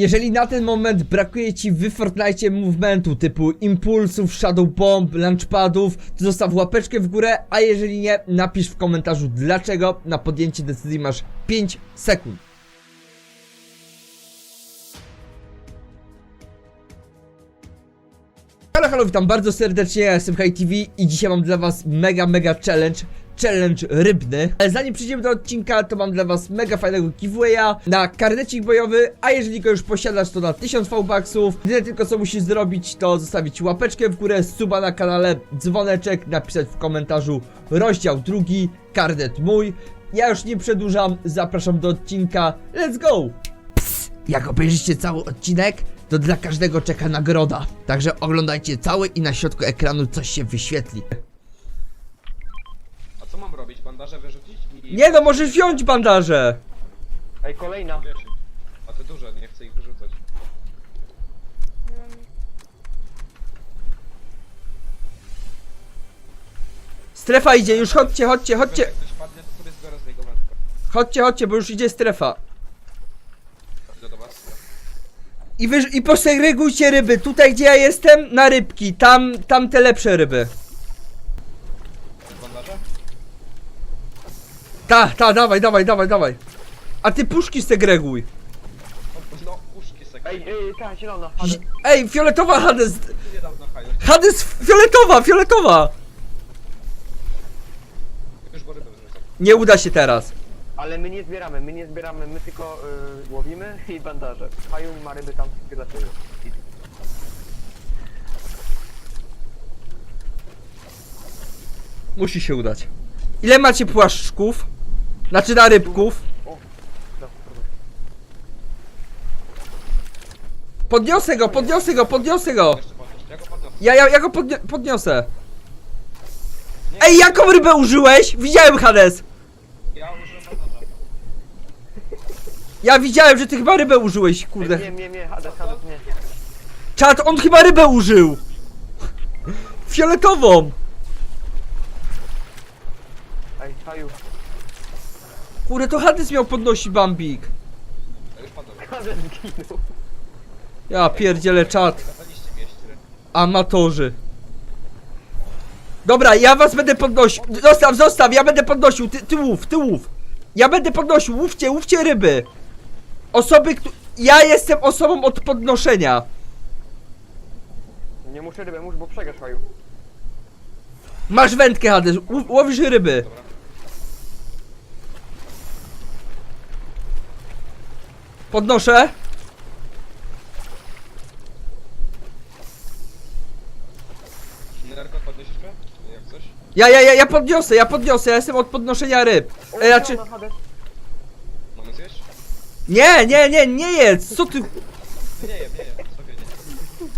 Jeżeli na ten moment brakuje ci w Fortnite movementu typu impulsów, shadow bomb, launchpadów, to zostaw łapeczkę w górę, a jeżeli nie, napisz w komentarzu dlaczego. Na podjęcie decyzji masz 5 sekund. Halo, halo, witam bardzo serdecznie, ja jestem HiTV i dzisiaj mam dla was mega, mega challenge Challenge rybny Ale zanim przejdziemy do odcinka, to mam dla was mega fajnego giveawaya Na karnecik bojowy, a jeżeli go już posiadasz to na 1000 V-Bucksów Jedyne tylko co musisz zrobić to zostawić łapeczkę w górę, suba na kanale, dzwoneczek Napisać w komentarzu rozdział drugi, karnet mój Ja już nie przedłużam, zapraszam do odcinka, let's go! Jak obejrzycie cały odcinek, to dla każdego czeka nagroda. Także oglądajcie cały i na środku ekranu coś się wyświetli. A co mam robić? Bandaże wyrzucić? I... Nie no, możesz wziąć bandaże! Ej, kolejna. A te duże, nie chcę ich wyrzucać. Strefa idzie, już chodźcie, chodźcie, chodźcie, Jak ktoś padnie, to sobie zbiorę z niego wędkę. chodźcie, chodźcie, bo już idzie strefa. Idę do was. I wy, i posegregujcie ryby, tutaj gdzie ja jestem, na rybki, tam, tam te lepsze ryby. Bandaże? Ta, ta, dawaj, dawaj, dawaj, dawaj. A ty puszki segreguj. No, puszki sekund. Ej, ej, ta zielona. Zi- Ej, fioletowa Hades, haju. Hades, fioletowa, fioletowa! Już. Nie uda się teraz. Ale my nie zbieramy, my nie zbieramy, my tylko y, łowimy i bandaże. Paju ma ryby tam dla ciebie. I- Musi się udać. Ile macie płaszczków? Znaczy na rybków? Podniosę go, podniosę go, podniosę go! Jeszcze podnieść. Ja go podniosę. Ja, ja, ja go podni podniosę. Ej, jaką rybę użyłeś? Widziałem Hades! Ja użyłem bandaża. Ja widziałem, że ty chyba rybę użyłeś, kurde. Nie, nie, nie, Hades, Hades, nie. Czad, on chyba rybę użył! Fioletową! Ej, Paju, Kurde, to Hades miał podnosić Bambik. Ja już padłem. Zginął. Ja pierdzielę. Kazaliście mi ryb. Amatorzy. Dobra, ja was będę podnosił. Zostaw, zostaw, ja będę podnosił. Ty, ty łów, ty łów. Ja będę podnosił, łówcie, łówcie ryby. Osoby, któ... Ja jestem osobą od podnoszenia. Nie muszę rybę, muszę, bo przegrasz, Paju. Masz wędkę, Hades, łowisz ryby. Dobra. Podnoszę. Nerko, podniesiesz mnie? Jak coś? Ja, ja, ja, ja podniosę, ja podniosę, ja jestem od podnoszenia ryb. E, znaczy... Mamy zjeść? Nie, nie, nie, nie jedz, co ty... Nie jem, nie jem. Sobie nie.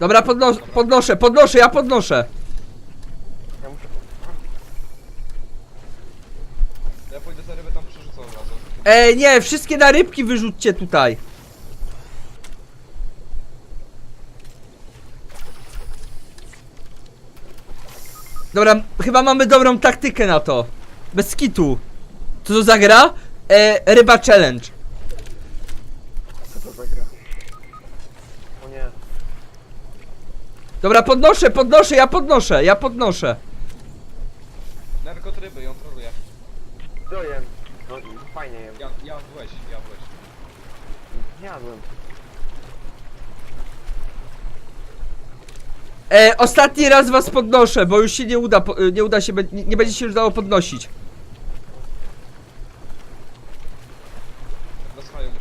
Dobra, podnos podnoszę, podnoszę, ja podnoszę. Ja muszę... Ja pójdę za rybę tam przerzucę od razu. Ej, nie, wszystkie na rybki wyrzućcie tutaj. Dobra, chyba mamy dobrą taktykę na to. Bez skitu. Co to za gra? E, ryba challenge. Co to za gra? O nie. Dobra, podnoszę, podnoszę, ja podnoszę, ja podnoszę. Nerko, ryby, ją troluję. Co No, fajnie jem. Ja, jadłeś, jadłeś. Jadłem. E, ostatni raz was podnoszę, bo już się nie uda, po- nie uda się, nie, nie będzie się już dało podnosić. Ryby.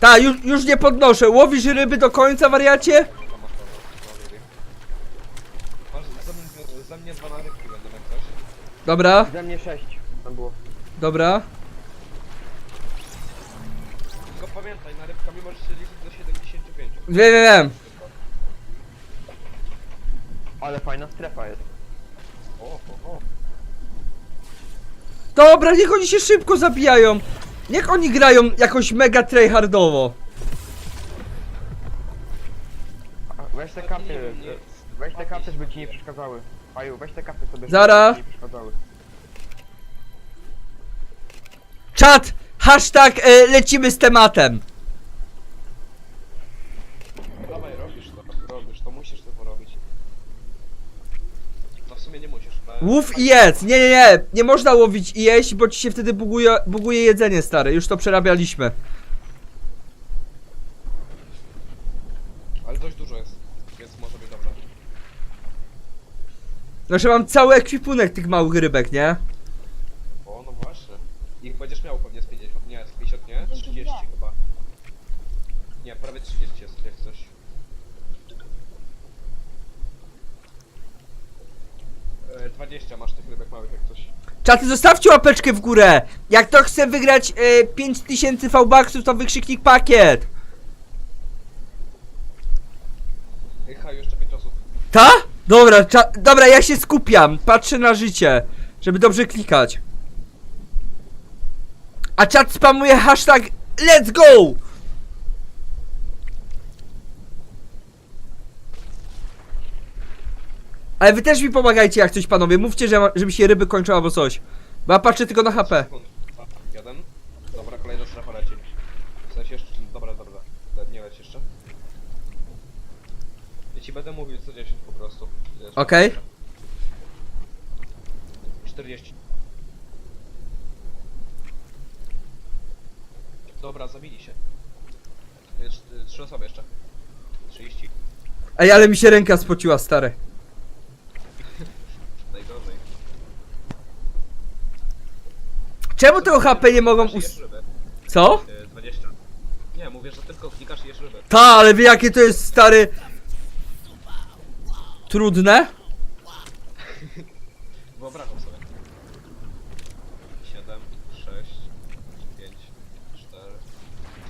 Ta, już, już nie podnoszę. Łowisz ryby do końca, wariacie? Tam masz problem, ryby. Masz ze mnie, dwa narybki będą jak coś. Dobra, Ze mnie sześć. Tam było. dobra. Tylko pamiętaj, narybkami możesz się liczyć do 75. Wiem, wiem, wiem. Ale fajna strefa jest. O, o, o. Dobra, niech oni się szybko zabijają. Niech oni grają jakoś mega tryhardowo. A, Weź te kapy, Nie nie. Weź te kapy, żeby ci nie przeszkadzały. Paju, weź te kapy sobie, żeby Zara. ci nie przeszkadzały. Czat! Hashtag e, lecimy z tematem. Dawaj, robisz to, robisz to, musisz to porobić. No w sumie nie musisz, ale... Łów i jedz! Nie, nie, nie! Nie można łowić i jeść, bo ci się wtedy buguje, buguje jedzenie, stary. Już to przerabialiśmy. Ale dość dużo jest, więc może być dobrze. Znaczy mam cały ekwipunek tych małych rybek, nie? Ich będziesz miał pewnie z 50, nie, z 50 nie? 30 chyba. Nie, prawie 30 jest, jak coś. E, 20 masz tych rybek małych, jak coś. Czaty, zostawcie łapeczkę w górę! Jak to chce wygrać e, 5000 V-Bucksów, to wykrzyknik pakiet! Haju, jeszcze 5 osób. Ta? Dobra, cza- dobra, ja się skupiam. Patrzę na życie, żeby dobrze klikać. A czat spamuje hashtag LET'S GO! Ale wy też mi pomagajcie jak coś panowie, mówcie, że, ma, że mi się ryby kończą albo coś. Bo ja patrzę tylko na HP. Jeden. Dobra, kolejna strefa leci. W sensie jeszcze... Dobra, dobra. Le- Nie leci jeszcze. Ja ci będę mówił co 10 po prostu. Okej. 40. Dobra, zabili się. Jest y, trzy osoby jeszcze. 30. Ej, ale mi się ręka spociła, stary. Najgorzej. Czemu tego HP nie mogą Klikasz i us... jesz ryby. Co? Y, 20. Nie, mówię, że tylko klikasz i jesz ryby. Ta, ale wie jakie to jest, stary... Trudne? Wyobrażam sobie. 7, 6, 5, 4,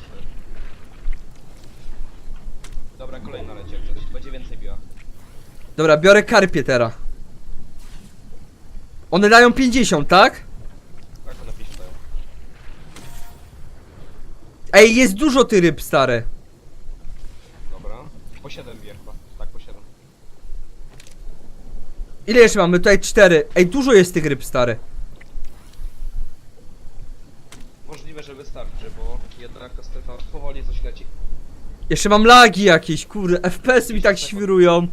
3. Dobra, kolejna leci jak coś. Będzie więcej biła. Dobra, biorę karpie teraz. One dają 50, tak? Tak, one pisze. Ej, jest dużo tych ryb, stare. Dobra. Po 7 bije chyba. Tak, po 7. Ile jeszcze mamy? Tutaj 4. Ej, dużo jest tych ryb, stare. Możliwe, że wystarczy, bo jednak ta strefa powoli coś leci. Jeszcze mam lagi jakieś, kurde. FPS mi tak świrują.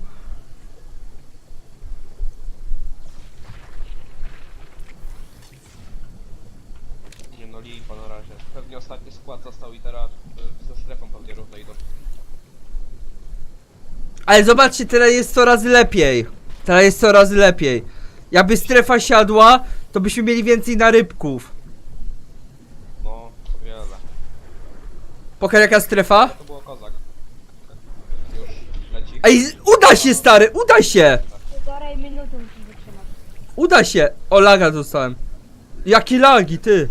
Nie no, lipa na razie. Pewnie ostatni skład został i teraz y, ze strefą pewnie równo idą. Ale zobaczcie, teraz jest coraz lepiej. Teraz jest coraz lepiej. Jakby strefa siadła, to byśmy mieli więcej na rybków. No, to wiele. Pokaż jaka strefa? To było kozak. Już leci. Ej, uda się, stary, uda się! Półtorej minuty musisz wytrzymać. Uda się! O, laga dostałem. Jakie lagi, ty?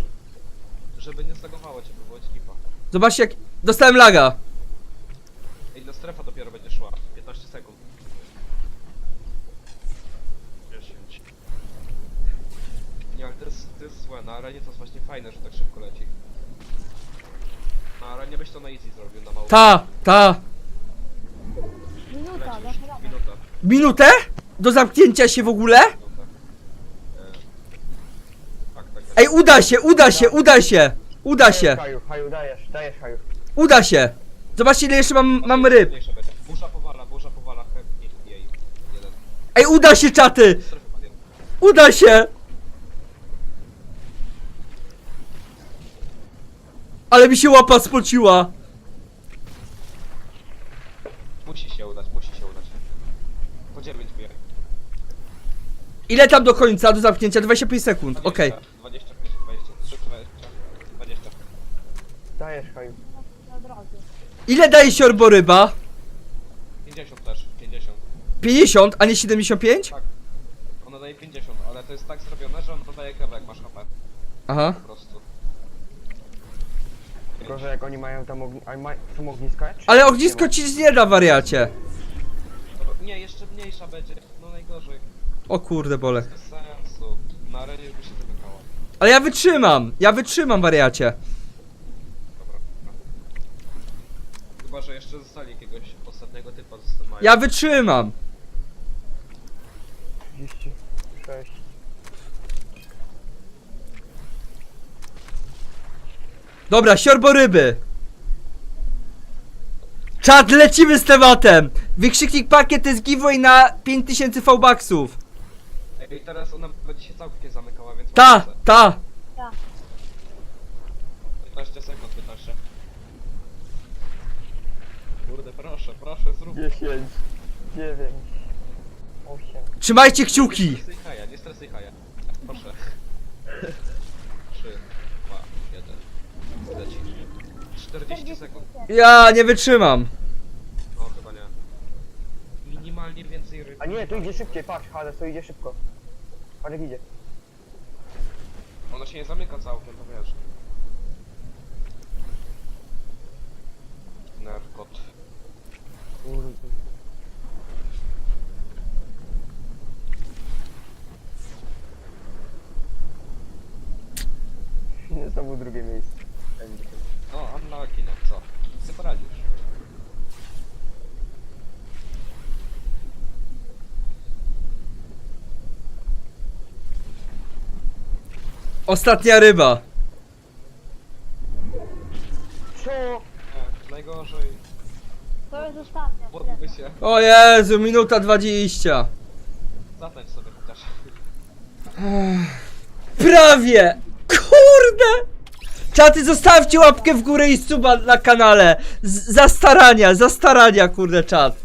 Żeby nie zlagowało cię, by było ci lipa. Zobaczcie jak... Dostałem laga. Ej, no strefa dopiero będzie szła. 15 sekund. 10. Nie, ale to jest, to jest złe. Na arenie to jest właśnie fajne, że tak szybko leci. Na arenie byś to na easy zrobił, na mało. Ta, ta. Minuta, Lecisz. dasz radę. Minuta. Minutę? Do zamknięcia się w ogóle? Minuta. E, tak, tak. Ej, uda się, uda się, uda się! Uda się, Haju, haju, dajesz, dajesz haju. uda się! Zobaczcie ile jeszcze mam, mam ryb. Mniejsze będzie. Burza powala, burza powala. he- Jej. Jeden. Ej, uda się czaty! Strefy. Uda się! Ale mi się łapa spociła. Musi się udać, musi się udać. Po 9 bije. Ile tam do końca, do zamknięcia? 25 sekund, okej. 25, 23, 20, 20. Dajesz haju. Od razu. Ile daje siorboryba? 50 też, 50. 50, a nie 75? Tak. Ona daje 50, ale to jest tak zrobione, że ona daje kawę jak masz HP. Aha. Po prostu. Tylko, że jak oni mają tam ogni... A ma... są ogniska? Czy... Ale ognisko ci nic nie da, wariacie. Nie, jeszcze mniejsza będzie. No najgorzej. O kurde, bole. Bez sensu. Na arenie już by się zamykało. Ale ja wytrzymam, ja wytrzymam, wariacie. Dobra. Chyba, że jeszcze zostali jakiegoś ostatniego typa zostaną. Ja wytrzymam. 36. Dobra, siorboryby. Czad, lecimy z tematem. Wykrzyknik pakiet to jest giveaway na 5000 V-Bucksów. Ej, teraz ona będzie się całkiem zamykała, więc... Ta, proszę. ta. 15 sekund, 15. Kurde, proszę, proszę, zrób. 10, 9, 8. Trzymajcie Nie kciuki. stresuj haja, nie stresuj haja. Proszę. 40 sekund. Ja nie wytrzymam. No, chyba nie. Minimalnie więcej ryb. A nie, tu idzie szybciej, patrz, Hades, to idzie szybko. Patrz jak idzie. Ona się nie zamyka całkiem, to wiesz. Narkot. Kurde. Znowu drugie miejsce. Będzie. Unlucky, no co? Ty poradzisz. Ostatnia ryba. Co? Nie, najgorzej. To jest ostatnia się. O Jezu, minuta 20. Zatańcz sobie chociaż. Prawie! Kurde! Czaty, zostawcie łapkę w górę i suba na kanale. Z za starania, za starania, kurde, czat.